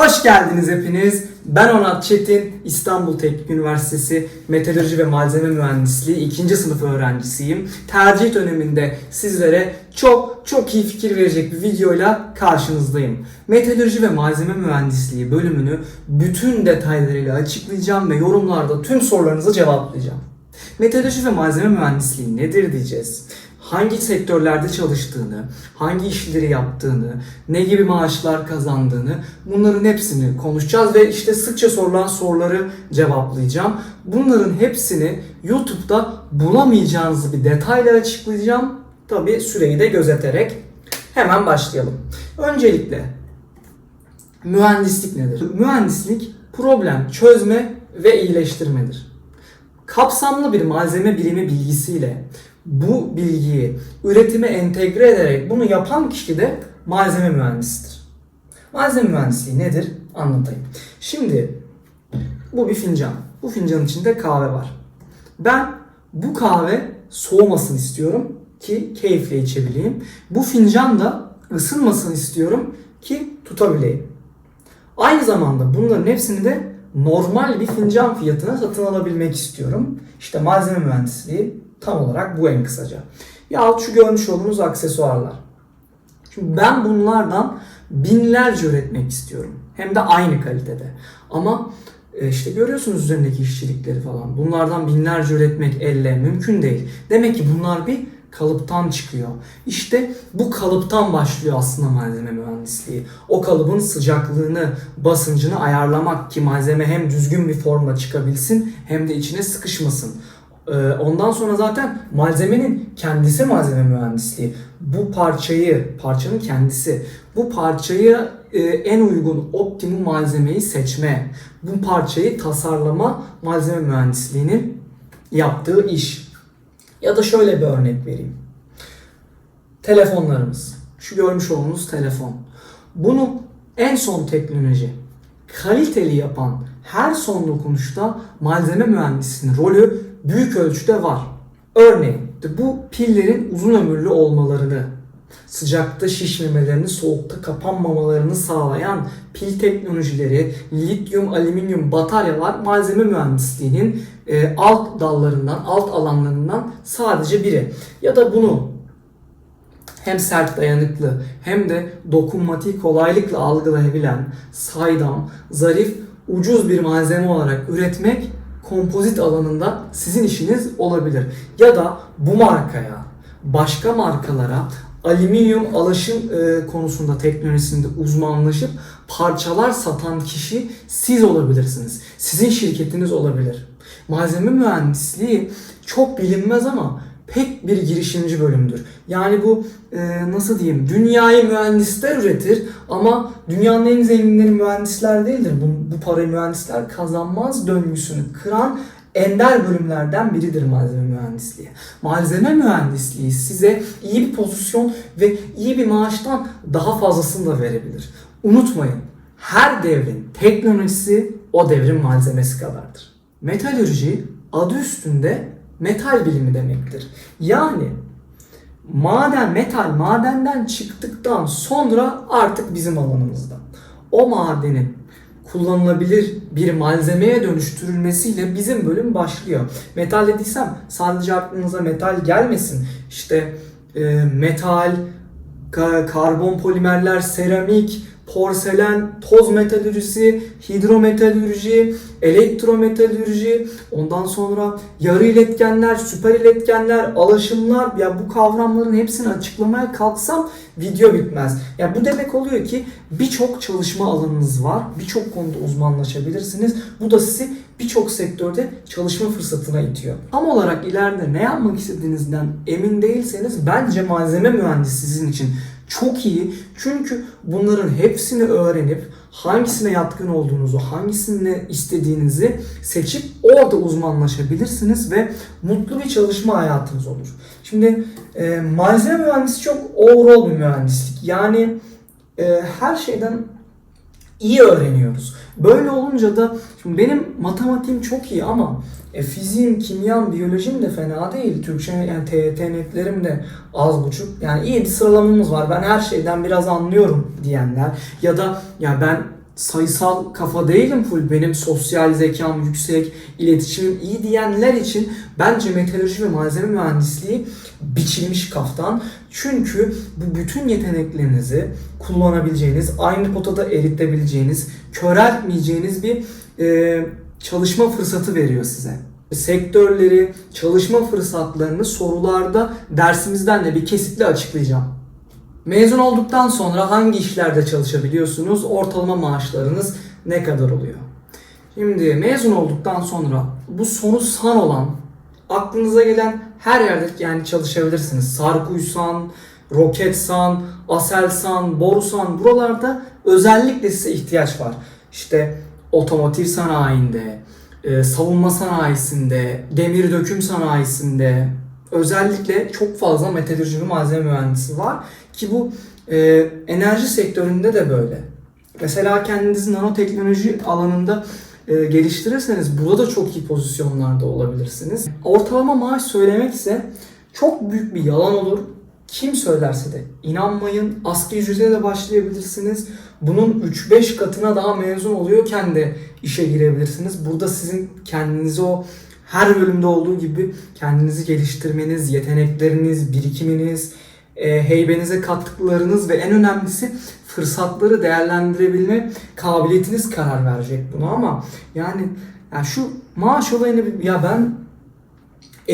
Hoş geldiniz hepiniz. Ben Onat Çetin, İstanbul Teknik Üniversitesi Meteoroloji ve Malzeme Mühendisliği 2. sınıf öğrencisiyim. Tercih döneminde sizlere çok çok iyi fikir verecek bir videoyla karşınızdayım. Meteoroloji ve Malzeme Mühendisliği bölümünü bütün detaylarıyla açıklayacağım ve yorumlarda tüm sorularınızı cevaplayacağım. Meteoroloji ve malzeme mühendisliği nedir diyeceğiz. Hangi sektörlerde çalıştığını, hangi işleri yaptığını, ne gibi maaşlar kazandığını bunların hepsini konuşacağız ve işte sıkça sorulan soruları cevaplayacağım. Bunların hepsini YouTube'da bulamayacağınız bir detayla açıklayacağım. Tabi süreyi de gözeterek hemen başlayalım. Öncelikle mühendislik nedir? Mühendislik problem çözme ve iyileştirmedir kapsamlı bir malzeme bilimi bilgisiyle bu bilgiyi üretime entegre ederek bunu yapan kişi de malzeme mühendisidir. Malzeme mühendisliği nedir? Anlatayım. Şimdi bu bir fincan. Bu fincanın içinde kahve var. Ben bu kahve soğumasını istiyorum ki keyifle içebileyim. Bu fincan da ısınmasını istiyorum ki tutabileyim. Aynı zamanda bunların hepsini de normal bir fincan fiyatına satın alabilmek istiyorum. İşte malzeme mühendisliği tam olarak bu en kısaca. Yahut şu görmüş olduğunuz aksesuarlar. Şimdi ben bunlardan binlerce üretmek istiyorum. Hem de aynı kalitede. Ama e, işte görüyorsunuz üzerindeki işçilikleri falan. Bunlardan binlerce üretmek elle mümkün değil. Demek ki bunlar bir kalıptan çıkıyor. İşte bu kalıptan başlıyor aslında malzeme mühendisliği. O kalıbın sıcaklığını, basıncını ayarlamak ki malzeme hem düzgün bir formda çıkabilsin hem de içine sıkışmasın. Ee, Ondan sonra zaten malzemenin kendisi malzeme mühendisliği. Bu parçayı, parçanın kendisi, bu parçayı e, en uygun optimum malzemeyi seçme, bu parçayı tasarlama malzeme mühendisliğinin yaptığı iş. Ya da şöyle bir örnek vereyim. Telefonlarımız. Şu görmüş olduğunuz telefon. Bunu en son teknoloji kaliteli yapan her son dokunuşta malzeme mühendisinin rolü büyük ölçüde var. Örneğin bu pillerin uzun ömürlü olmalarını, sıcakta şişmemelerini, soğukta kapanmamalarını sağlayan pil teknolojileri, lityum, alüminyum bataryalar malzeme mühendisliğinin e, alt dallarından, alt alanlarından sadece biri. Ya da bunu hem sert dayanıklı hem de dokunmatiği kolaylıkla algılayabilen saydam, zarif, ucuz bir malzeme olarak üretmek kompozit alanında sizin işiniz olabilir. Ya da bu markaya, başka markalara alüminyum alaşım e, konusunda teknolojisinde uzmanlaşıp parçalar satan kişi siz olabilirsiniz. Sizin şirketiniz olabilir. Malzeme mühendisliği çok bilinmez ama pek bir girişimci bölümdür. Yani bu e, nasıl diyeyim dünyayı mühendisler üretir ama dünyanın en zenginleri mühendisler değildir. Bu, bu parayı mühendisler kazanmaz döngüsünü kıran ender bölümlerden biridir malzeme mühendisliği. Malzeme mühendisliği size iyi bir pozisyon ve iyi bir maaştan daha fazlasını da verebilir. Unutmayın her devrin teknolojisi o devrin malzemesi kadardır. Metalürji adı üstünde metal bilimi demektir. Yani maden, metal madenden çıktıktan sonra artık bizim alanımızda. O madenin kullanılabilir bir malzemeye dönüştürülmesiyle bizim bölüm başlıyor. Metal dediysem sadece aklınıza metal gelmesin. İşte e, metal, ka- karbon polimerler, seramik, porselen, toz metalürjisi, hidrometalürji, elektrometalürji, ondan sonra yarı iletkenler, süper iletkenler, alaşımlar ya bu kavramların hepsini açıklamaya kalksam video bitmez. Ya bu demek oluyor ki birçok çalışma alanınız var. Birçok konuda uzmanlaşabilirsiniz. Bu da sizi birçok sektörde çalışma fırsatına itiyor. Tam olarak ileride ne yapmak istediğinizden emin değilseniz bence malzeme mühendisi sizin için çok iyi. Çünkü bunların hepsini öğrenip hangisine yatkın olduğunuzu, hangisini istediğinizi seçip orada uzmanlaşabilirsiniz ve mutlu bir çalışma hayatınız olur. Şimdi e, malzeme mühendisi çok overall bir mühendislik. Yani e, her şeyden iyi öğreniyoruz. Böyle olunca da şimdi benim matematiğim çok iyi ama e, fiziğim, kimyam, biyolojim de fena değil. Türkçe yani TYT netlerim de az buçuk. Yani iyi bir sıralamamız var. Ben her şeyden biraz anlıyorum diyenler ya da ya ben sayısal kafa değilim full. Benim sosyal zekam yüksek, iletişimim iyi diyenler için bence meteoroloji ve malzeme mühendisliği biçilmiş kaftan. Çünkü bu bütün yeteneklerinizi kullanabileceğiniz, aynı potada eritebileceğiniz, köreltmeyeceğiniz bir e, çalışma fırsatı veriyor size. Sektörleri, çalışma fırsatlarını sorularda dersimizden de bir kesitle açıklayacağım. Mezun olduktan sonra hangi işlerde çalışabiliyorsunuz? Ortalama maaşlarınız ne kadar oluyor? Şimdi mezun olduktan sonra bu sonu san olan aklınıza gelen her yerde yani çalışabilirsiniz. Sarkuysan, Roketsan, Aselsan, Borusan buralarda özellikle size ihtiyaç var. İşte otomotiv sanayinde, e, savunma sanayisinde, demir döküm sanayisinde özellikle çok fazla metalurji ve malzeme mühendisi var ki bu e, enerji sektöründe de böyle. Mesela kendinizi nanoteknoloji alanında e, geliştirirseniz burada da çok iyi pozisyonlarda olabilirsiniz. Ortalama maaş söylemek ise çok büyük bir yalan olur. Kim söylerse de inanmayın. Asgari ücrete de başlayabilirsiniz. Bunun 3-5 katına daha mezun oluyorken de işe girebilirsiniz. Burada sizin kendinizi o her bölümde olduğu gibi kendinizi geliştirmeniz, yetenekleriniz, birikiminiz, e, heybenize kattıklarınız ve en önemlisi fırsatları değerlendirebilme kabiliyetiniz karar verecek buna ama yani, yani şu maaş olayını ya ben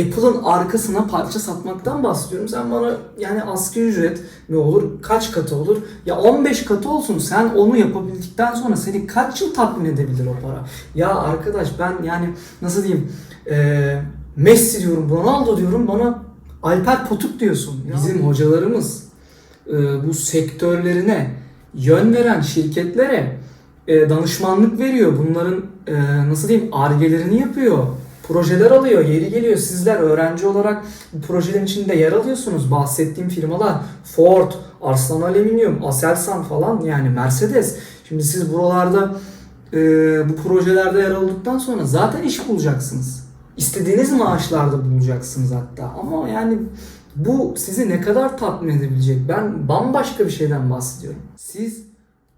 Apple'ın arkasına parça satmaktan bahsediyorum. Sen bana yani asgari ücret mi olur? Kaç katı olur? Ya 15 katı olsun. Sen onu yapabildikten sonra seni kaç yıl tatmin edebilir o para? Ya arkadaş ben yani nasıl diyeyim? Eee Messi diyorum, Ronaldo diyorum bana Alper Potuk diyorsun. Bizim hocalarımız e, bu sektörlerine yön veren şirketlere e, danışmanlık veriyor. Bunların e, nasıl diyeyim argelerini yapıyor. Projeler alıyor. Yeri geliyor sizler öğrenci olarak bu projelerin içinde yer alıyorsunuz. Bahsettiğim firmalar Ford, Arslan Alüminyum, Aselsan falan yani Mercedes. Şimdi siz buralarda e, bu projelerde yer aldıktan sonra zaten iş bulacaksınız. İstediğiniz maaşlarda bulacaksınız hatta. Ama yani bu sizi ne kadar tatmin edebilecek? Ben bambaşka bir şeyden bahsediyorum. Siz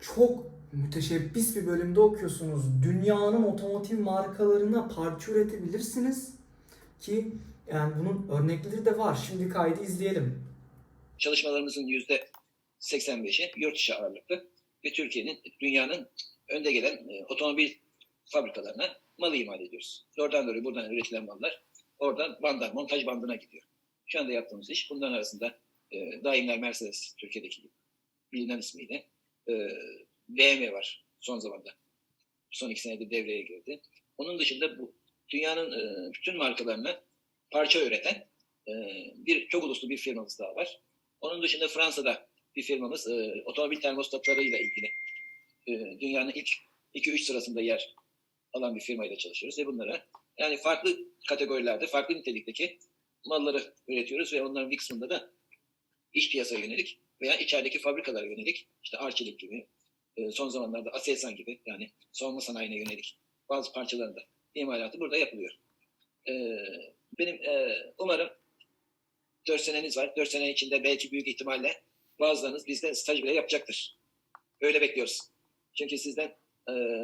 çok müteşebbis bir bölümde okuyorsunuz. Dünyanın otomotiv markalarına parça üretebilirsiniz ki yani bunun örnekleri de var. Şimdi kaydı izleyelim. Çalışmalarımızın yüzde 85'i yurt dışı ağırlıklı ve Türkiye'nin, dünyanın önde gelen e, otomobil fabrikalarına mal imal ediyoruz. Oradan doğru buradan üretilen mallar oradan banda, montaj bandına gidiyor. Şu anda yaptığımız iş bunların arasında e, Daimler Mercedes Türkiye'deki bilinen ismiyle e, BMW var son zamanda. Son iki senede devreye girdi. Onun dışında bu dünyanın e, bütün markalarına parça üreten e, bir çok uluslu bir firmamız daha var. Onun dışında Fransa'da bir firmamız e, otomobil termostatlarıyla ilgili e, dünyanın ilk 2-3 sırasında yer alan bir firmayla çalışıyoruz ve bunlara yani farklı kategorilerde, farklı nitelikteki malları üretiyoruz ve onların bir kısmında da iç piyasaya yönelik veya içerideki fabrikalara yönelik işte Arçelik gibi, e, son zamanlarda Aselsan gibi yani savunma sanayine yönelik bazı parçaların da imalatı burada yapılıyor. E, benim e, umarım 4 seneniz var. 4 sene içinde belki büyük ihtimalle bazılarınız bizden staj bile yapacaktır. Öyle bekliyoruz. Çünkü sizden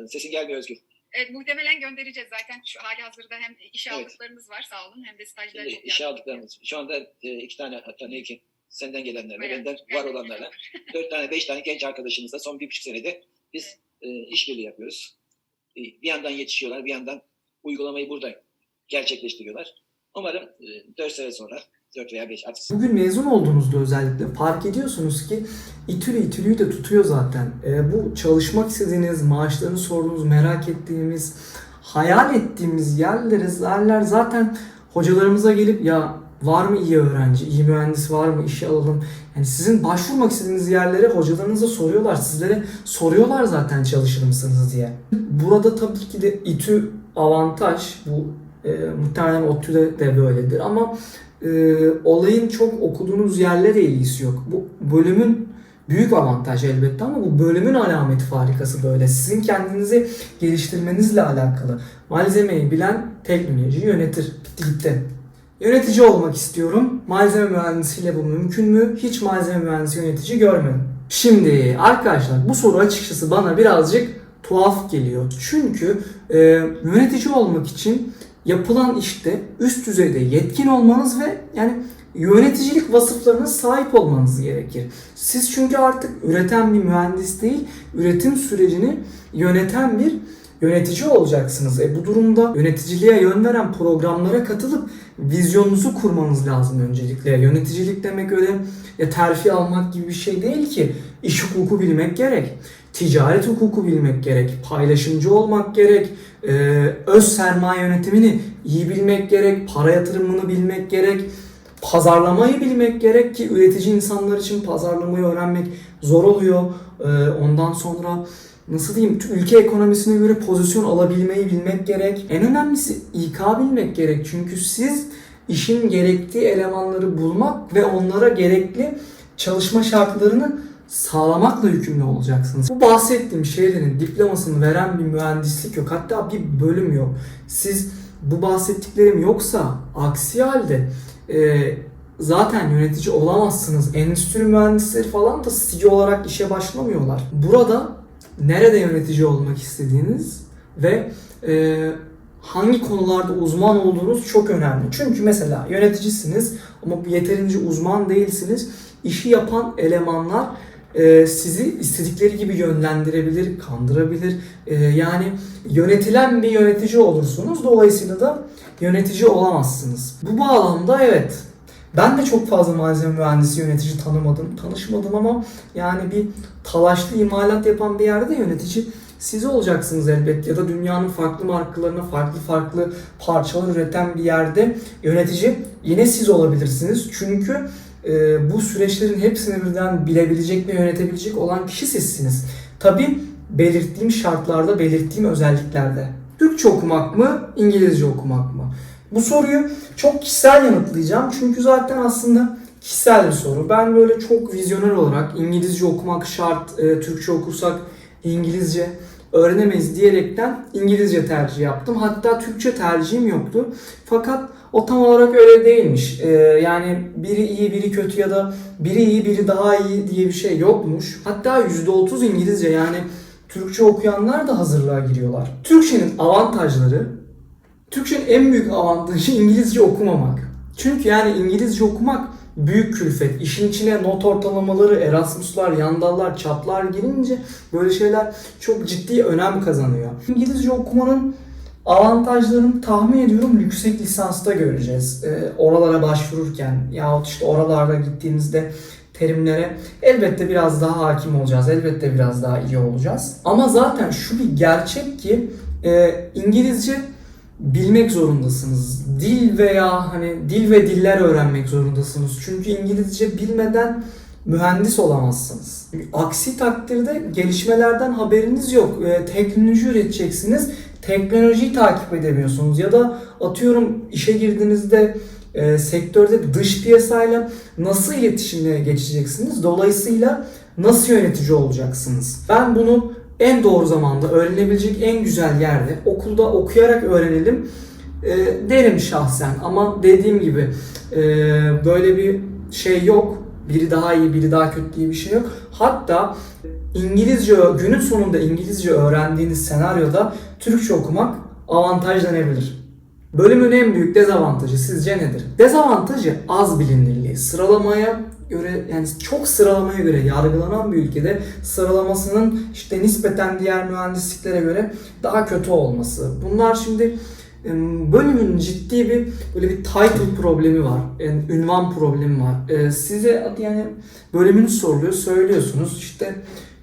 sesin gelmiyor Özgür. Evet, muhtemelen göndereceğiz zaten. Şu hali hazırda hem işe Evet. aldıklarımız var sağ olun hem de stajlar işe yardım aldıklarımız. Şu anda e, iki tane hatta ne ki senden gelenlerle, ediyor. benden var Gerçekten olanlarla dört tane, beş tane genç arkadaşımızla son bir buçuk senede biz e, işbirliği yapıyoruz. E, bir yandan yetişiyorlar, bir yandan uygulamayı burada gerçekleştiriyorlar. Umarım e, dört sene sonra, dört veya beş artık Bugün mezun olduğunuzda özellikle fark ediyorsunuz ki İTÜ'lü İTÜ'lüyü de tutuyor zaten. E, bu çalışmak istediğiniz, maaşlarını sorduğunuz, merak ettiğimiz, hayal ettiğimiz yerlere, yerler zaten hocalarımıza gelip ya var mı iyi öğrenci, iyi mühendis var mı, işe alalım. Yani sizin başvurmak istediğiniz yerlere hocalarınıza soruyorlar. Sizlere soruyorlar zaten çalışır mısınız diye. Burada tabii ki de İTÜ avantaj. Bu e, muhtemelen ODTÜ'de de böyledir ama e, olayın çok okuduğunuz yerle de ilgisi yok. Bu bölümün büyük avantaj elbette ama bu bölümün alameti farikası böyle. Sizin kendinizi geliştirmenizle alakalı. Malzemeyi bilen teknoloji yönetir. Bitti gitti. Yönetici olmak istiyorum. Malzeme mühendisiyle bu mümkün mü? Hiç malzeme mühendisi yönetici görmedim. Şimdi arkadaşlar bu soru açıkçası bana birazcık tuhaf geliyor. Çünkü e, yönetici olmak için yapılan işte üst düzeyde yetkin olmanız ve yani yöneticilik vasıflarına sahip olmanız gerekir. Siz çünkü artık üreten bir mühendis değil, üretim sürecini yöneten bir yönetici olacaksınız. E bu durumda yöneticiliğe yön veren programlara katılıp vizyonunuzu kurmanız lazım öncelikle. Yöneticilik demek öyle ya terfi almak gibi bir şey değil ki. İş hukuku bilmek gerek. Ticaret hukuku bilmek gerek. Paylaşımcı olmak gerek. E, öz sermaye yönetimini iyi bilmek gerek. Para yatırımını bilmek gerek. Pazarlamayı bilmek gerek ki üretici insanlar için pazarlamayı öğrenmek zor oluyor. E, ondan sonra nasıl diyeyim ülke ekonomisine göre pozisyon alabilmeyi bilmek gerek. En önemlisi İK bilmek gerek. Çünkü siz işin gerektiği elemanları bulmak ve onlara gerekli çalışma şartlarını sağlamakla yükümlü olacaksınız. Bu bahsettiğim şeylerin diplomasını veren bir mühendislik yok. Hatta bir bölüm yok. Siz bu bahsettiklerim yoksa aksi halde e, zaten yönetici olamazsınız. Endüstri mühendisleri falan da CEO olarak işe başlamıyorlar. Burada nerede yönetici olmak istediğiniz ve e, hangi konularda uzman olduğunuz çok önemli. Çünkü mesela yöneticisiniz ama yeterince uzman değilsiniz. İşi yapan elemanlar e, sizi istedikleri gibi yönlendirebilir, kandırabilir. E, yani yönetilen bir yönetici olursunuz. Dolayısıyla da yönetici olamazsınız. Bu bağlamda evet ben de çok fazla malzeme mühendisi yönetici tanımadım, tanışmadım ama yani bir talaşlı imalat yapan bir yerde yönetici siz olacaksınız elbet ya da dünyanın farklı markalarına farklı farklı parçalar üreten bir yerde yönetici yine siz olabilirsiniz. Çünkü e, bu süreçlerin hepsini birden bilebilecek ve yönetebilecek olan kişi sizsiniz. Tabi belirttiğim şartlarda, belirttiğim özelliklerde. Türkçe okumak mı, İngilizce okumak mı? Bu soruyu çok kişisel yanıtlayacağım. Çünkü zaten aslında kişisel bir soru. Ben böyle çok vizyoner olarak İngilizce okumak şart, e, Türkçe okursak İngilizce öğrenemeyiz diyerekten İngilizce tercih yaptım. Hatta Türkçe tercihim yoktu. Fakat o tam olarak öyle değilmiş. E, yani biri iyi, biri kötü ya da biri iyi, biri daha iyi diye bir şey yokmuş. Hatta %30 İngilizce yani Türkçe okuyanlar da hazırlığa giriyorlar. Türkçenin avantajları Türkçenin en büyük avantajı İngilizce okumamak. Çünkü yani İngilizce okumak büyük külfet. İşin içine not ortalamaları, Erasmus'lar, yandallar, çaplar girince böyle şeyler çok ciddi önem kazanıyor. İngilizce okumanın avantajlarını tahmin ediyorum yüksek lisansta göreceğiz. Ee, oralara başvururken yahut işte oralarda gittiğimizde terimlere elbette biraz daha hakim olacağız. Elbette biraz daha iyi olacağız. Ama zaten şu bir gerçek ki e, İngilizce bilmek zorundasınız. Dil veya hani dil ve diller öğrenmek zorundasınız. Çünkü İngilizce bilmeden mühendis olamazsınız. Aksi takdirde gelişmelerden haberiniz yok. E, teknoloji üreteceksiniz. Teknolojiyi takip edemiyorsunuz. Ya da atıyorum işe girdiğinizde e, sektörde dış piyasayla nasıl iletişime geçeceksiniz? Dolayısıyla nasıl yönetici olacaksınız? Ben bunu en doğru zamanda öğrenebilecek en güzel yerde okulda okuyarak öğrenelim e, derim şahsen. Ama dediğim gibi e, böyle bir şey yok. Biri daha iyi, biri daha kötü diye bir şey yok. Hatta İngilizce günün sonunda İngilizce öğrendiğiniz senaryoda Türkçe okumak avantaj denebilir. Bölümün en büyük dezavantajı sizce nedir? Dezavantajı az bilinirliği. Sıralamaya göre yani çok sıralamaya göre yargılanan bir ülkede sıralamasının işte nispeten diğer mühendisliklere göre daha kötü olması. Bunlar şimdi bölümün ciddi bir böyle bir title problemi var. Yani ünvan problemi var. Ee, size yani bölümünüz soruluyor, söylüyorsunuz. İşte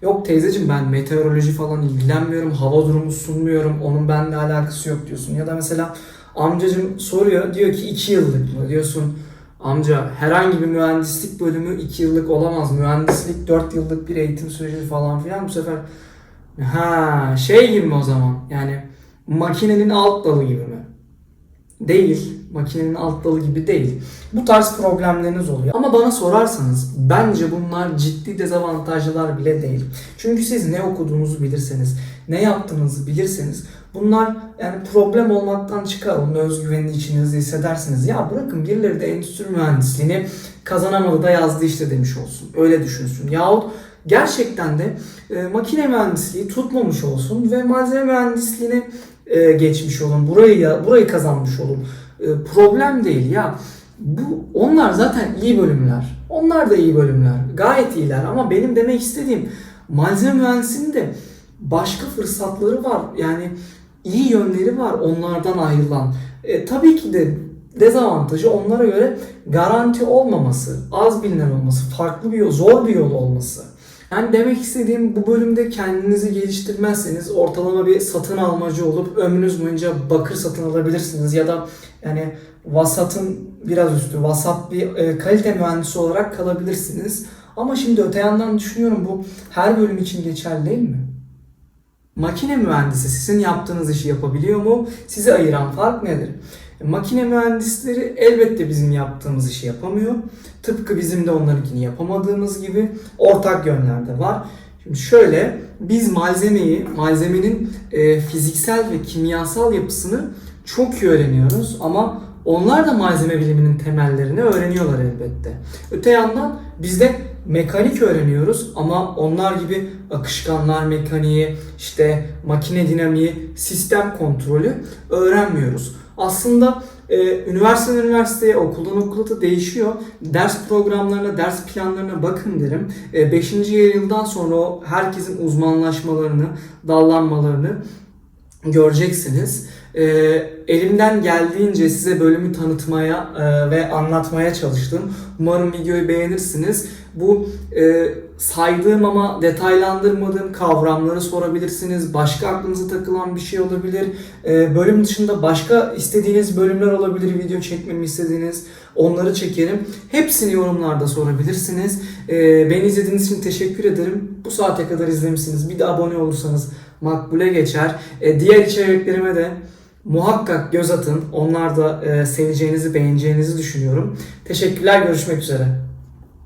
yok teyzeciğim ben meteoroloji falan ilgilenmiyorum, hava durumu sunmuyorum, onun benimle alakası yok diyorsun. Ya da mesela amcacım soruyor, diyor ki 2 yıllık mı? Diyorsun amca herhangi bir mühendislik bölümü 2 yıllık olamaz. Mühendislik 4 yıllık bir eğitim süreci falan filan. Bu sefer ha şey gibi mi o zaman? Yani makinenin alt dalı gibi mi? Değil. Makinenin alt dalı gibi değil. Bu tarz problemleriniz oluyor. Ama bana sorarsanız bence bunlar ciddi dezavantajlılar bile değil. Çünkü siz ne okuduğunuzu bilirseniz, ne yaptığınızı bilirseniz bunlar yani problem olmaktan. Onun özgüvenini içinizde hissedersiniz. Ya bırakın birileri de endüstri mühendisliğini kazanamadı da yazdı işte demiş olsun. Öyle düşünsün. Yahut gerçekten de e, makine mühendisliği tutmamış olsun ve malzeme mühendisliğine e, geçmiş olun. Burayı burayı kazanmış olun. E, problem değil ya. Bu onlar zaten iyi bölümler. Onlar da iyi bölümler. Gayet iyiler ama benim demek istediğim malzeme mühendisliğinin de başka fırsatları var. Yani iyi yönleri var onlardan ayrılan. E, tabii ki de dezavantajı onlara göre garanti olmaması, az bilinen olması, farklı bir yol, zor bir yol olması. Yani demek istediğim bu bölümde kendinizi geliştirmezseniz ortalama bir satın almacı olup ömrünüz boyunca bakır satın alabilirsiniz ya da yani vasatın biraz üstü, vasat bir e, kalite mühendisi olarak kalabilirsiniz. Ama şimdi öte yandan düşünüyorum bu her bölüm için geçerli değil mi? Makine mühendisi sizin yaptığınız işi yapabiliyor mu? Sizi ayıran fark nedir? E, Makine mühendisleri elbette bizim yaptığımız işi yapamıyor. Tıpkı bizim de onlarınkini yapamadığımız gibi ortak yönler de var. Şimdi şöyle biz malzemeyi, malzemenin e, fiziksel ve kimyasal yapısını çok iyi öğreniyoruz ama onlar da malzeme biliminin temellerini öğreniyorlar elbette. Öte yandan biz de mekanik öğreniyoruz ama onlar gibi akışkanlar mekaniği, işte makine dinamiği, sistem kontrolü öğrenmiyoruz. Aslında e, üniversiteden üniversiteye, okuldan okula da değişiyor. Ders programlarına, ders planlarına bakın derim. 5. yıldan sonra herkesin uzmanlaşmalarını, dallanmalarını göreceksiniz. E, elimden geldiğince size bölümü tanıtmaya e, ve anlatmaya çalıştım. Umarım videoyu beğenirsiniz. Bu e, saydığım ama detaylandırmadığım kavramları sorabilirsiniz. Başka aklınıza takılan bir şey olabilir. E, bölüm dışında başka istediğiniz bölümler olabilir. Video çekmemi istediğiniz. Onları çekerim. Hepsini yorumlarda sorabilirsiniz. E, beni izlediğiniz için teşekkür ederim. Bu saate kadar izlemişsiniz. Bir de abone olursanız makbule geçer. E, diğer içeriklerime de muhakkak göz atın. Onlar da e, seveceğinizi, beğeneceğinizi düşünüyorum. Teşekkürler. Görüşmek üzere.